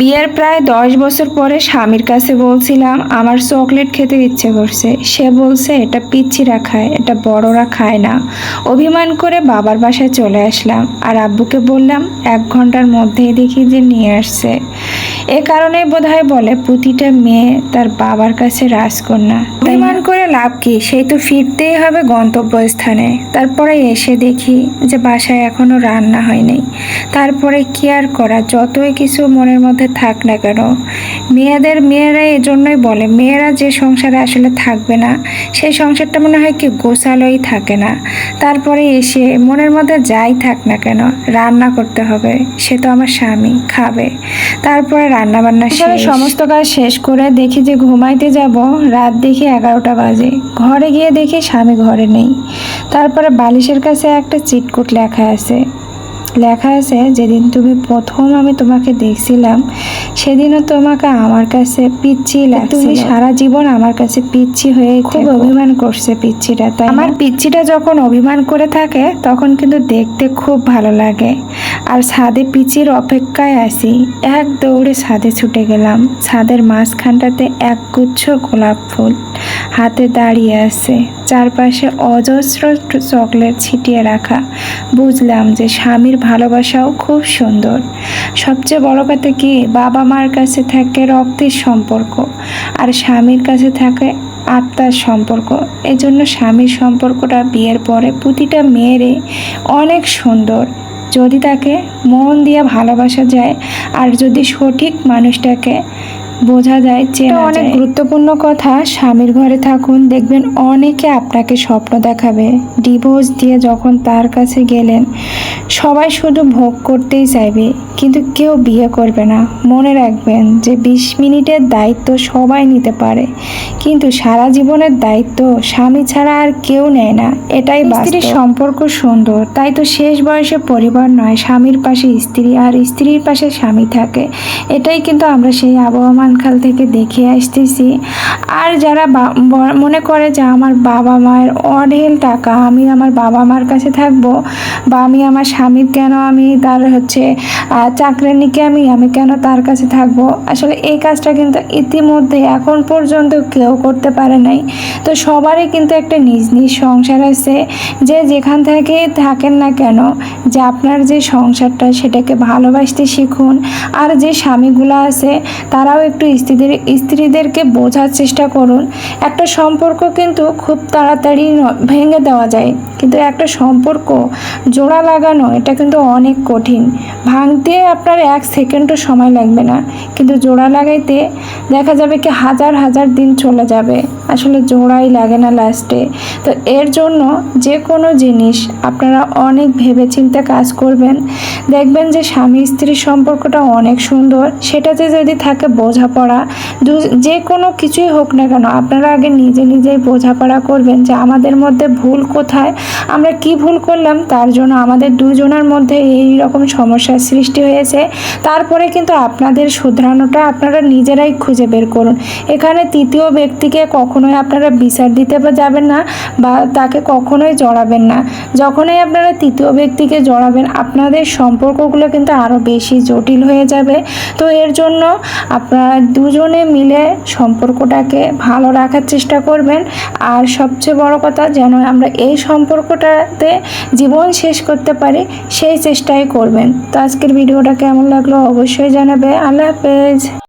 বিয়ের প্রায় দশ বছর পরে স্বামীর কাছে বলছিলাম, আমার চকলেট খেতে ইচ্ছে করছে। সে বলছে, এটা পিচ্ছিরা খায়, এটা বড়রা খায় না। অভিমান করে বাবার বাসায় চলে আসলাম আর আব্বুকে বললাম, এক ঘণ্টার মধ্যেই দেখি যে নিয়ে আসছে। এ কারণে বোধহয় বলে, প্রতিটা মেয়ে তার বাবার কাছে রাজকন্যা। অভিমান করে লাভ কি? সেই তো ফিরতেই হবে গন্তব্যস্থানে। তারপরে এসে দেখি যে বাসায় এখনও রান্না হয়নি। তারপরে কি আর করা? যতই কিছু মনের মধ্যে থাক না কেন মেয়েদের মেয়েরা এই জন্যই বলে মেয়েরা যে সংসারে আসলে থাকবে না সেই সংসারটা মনে হয় কি গোছালোই থাকে না। তারপরে এসে মনের মধ্যে যাই থাক না কেন রান্না করতে হবে সে তো আমার স্বামী খাবে। তারপরে রান্না বান্না শেষ। সমস্ত কাজ শেষ করে দেখি যে ঘুমাইতে যাব রাত দেখি এগারোটা বাজে। ঘরে গিয়ে দেখি স্বামী ঘরে নেই। তারপরে বালিশের কাছে একটা চিটকুট লেখা আছে লেখা আছে যেদিন তুমি প্রথম আমি তোমাকে দেখছিলাম সেদিনও তোমাকে আমার কাছে পিচ্ছি লাগছে তুমি সারা জীবন আমার কাছে পিচ্ছি হয়ে খুব অভিমান করছে পিচ্ছিটা তাই আমার পিচ্ছিটা যখন অভিমান করে থাকে তখন কিন্তু দেখতে খুব ভালো লাগে। আর ছাদে পিচির অপেক্ষায় আসি এক দৌড়ে ছাদে ছুটে গেলাম। ছাদের মাঝখানটাতে এক গুচ্ছ গোলাপ ফুল হাতে দাঁড়িয়ে আছে। চারপাশে অজস্র চকলেট ছিটিয়ে রাখা। বুঝলাম যে স্বামীর ভালোবাসাও খুব সুন্দর। সবচেয়ে বড় কথা কি, বাবা মার কাছে থাকে রক্তের সম্পর্ক আর স্বামীর কাছে থাকে আত্মার সম্পর্ক। এই জন্য স্বামীর সম্পর্কটা বিয়ের পরে প্রতিটা মেয়েরে অনেক সুন্দর। যদি তাকে মন দিয়ে ভালোবাসা যায় আর যদি সঠিক মানুষটাকে বোঝা যায় যে অনেক গুরুত্বপূর্ণ কথা। স্বামীর ঘরে থাকুন দেখবেন অনেকে আপনাকে স্বপ্ন দেখাবে। ডিভোর্স দিয়ে যখন তার কাছে গেলেন সবাই শুধু ভোগ করতেই চাইবে কিন্তু কেউ বিয়ে করবে না। মনে রাখবেন যে বিশ মিনিটের দায়িত্ব সবাই নিতে পারে কিন্তু সারা জীবনের দায়িত্ব স্বামী ছাড়া আর কেউ নেয় না। এটাই স্ত্রীর সম্পর্ক সুন্দর তাই তো শেষ বয়সে পরিবার নয় স্বামীর পাশে স্ত্রী আর স্ত্রীর পাশে স্বামী থাকে। এটাই কিন্তু আমরা সেই আবহমান কাল থেকে দেখে আসতেছি। আর যারা মনে করে যে আমার বাবা মায়ের অঢেল টাকা আমি আমার বাবা মার কাছে থাকব বা আমি আমার স্বামীর কেন আমি তার হচ্ছে আহ, চাকরানিকে আমি আমি কেন তার কাছে থাকব? আসলে এই কাজটা কিন্তু ইতিমধ্যে এখন পর্যন্ত কেউ করতে পারে নাই। তো সবারই কিন্তু একটা নিজ নিজ সংসার আছে। যে যেখান থেকে থাকেন না কেন যে আপনার যে সংসারটা সেটাকে ভালোবাসতে শিখুন। আর যে স্বামীগুলো আছে তারাও একটু স্ত্রীদের, স্ত্রীদেরকে বোঝার চেষ্টা করুন। একটা সম্পর্ক কিন্তু খুব তাড়াতাড়ি ভেঙে দেওয়া যায়। কিন্তু একটা সম্পর্ক জোড়া লাগানো, এটা কিন্তু অনেক কঠিন। ভাঙতে আপনার এক সেকেন্ডও সময় লাগবে না। কিন্তু জোড়া লাগাইতে দেখা যাবে কি হাজার হাজার দিন চলে যাবে। আসলে জোড়াই লাগে না লাস্টে তো এর জন্য যে কোনো জিনিস আপনারা অনেক ভেবেচিন্তে কাজ করবেন। দেখবেন যে স্বামী স্ত্রীর সম্পর্কটা অনেক সুন্দর। সেটাতে যদি থাকে বোঝাপড়া দু- যে কোনো কিছুই হোক না কেন, আপনারা আগে নিজে নিজেই বোঝাপড়া করবেন যে আমাদের মধ্যে ভুল কোথায়, আমরা কি ভুল করলাম, তার জন্য আমাদের দুজনের মধ্যে এই রকম সমস্যার সৃষ্টি হয়েছে। তারপরে কিন্তু আপনাদের শুধরানোটা আপনারা নিজেরাই খুঁজে বের করুন। এখানে তৃতীয় ব্যক্তিকে কখনোই আপনারা বিচার দিতে যাবেন না বা তাকে কখনোই জড়াবেন না। যখনই আপনারা তৃতীয় ব্যক্তিকে জড়াবেন, আপনাদের সম্পর্কগুলো কিন্তু আরও বেশি জটিল হয়ে যাবে। তো এর জন্য আপনারা দুজনে মিলে সম্পর্কটাকে ভালো রাখার চেষ্টা করবেন। আর সবচেয়ে বড় কথা, যেন আমরা এই সম্পর্কটাতে জীবন শেষ করতে পারি, সেই চেষ্টাই করবেন। তো আজকের ভিডিওটা কেমন লাগল অবশ্যই জানাবে। আল্লাহ হাফেজ।